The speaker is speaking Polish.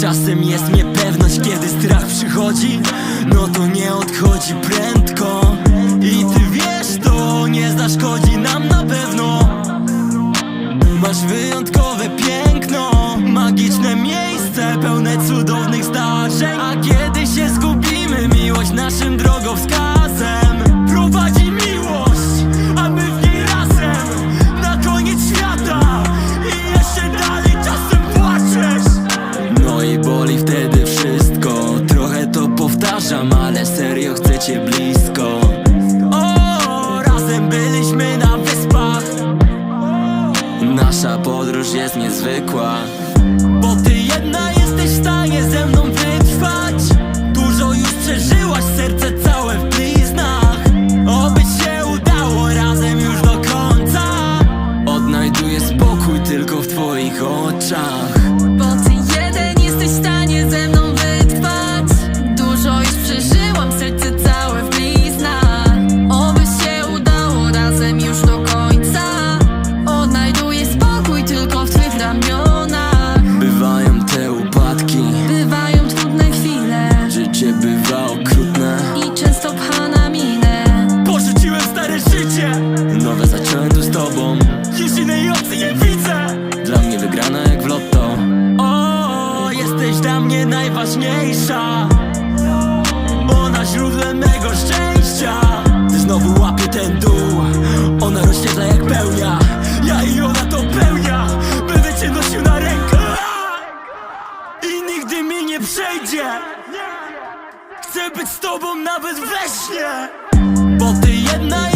Czasem jest niepewność, kiedy strach przychodzi. No to nie odchodzi prędko. I ty wiesz to, nie zaszkodzi nam na pewno. Masz wyjątkowe piękno Magiczne miejsce pełne cudownych zdarzeń. A kiedy się zgubimy, miłość naszym drogowskazem blisko. O, razem byliśmy na wyspach. Nasza podróż jest niezwykła. Bo ty jedna jesteś w stanie ze mną wytrwać. Dużo już przeżyłaś, serce całe w bliznach. Oby się udało razem już do końca. Odnajduję spokój tylko w twoich oczach najważniejsza. Ona źródłem mego szczęścia. Ty znowu łapię ten dół Ona rozświetla jak pełnia. Ja i ona to pełnia Będę cię nosił na rękach I nigdy mi nie przejdzie. Chcę być z tobą nawet we śnie. Bo ty jedna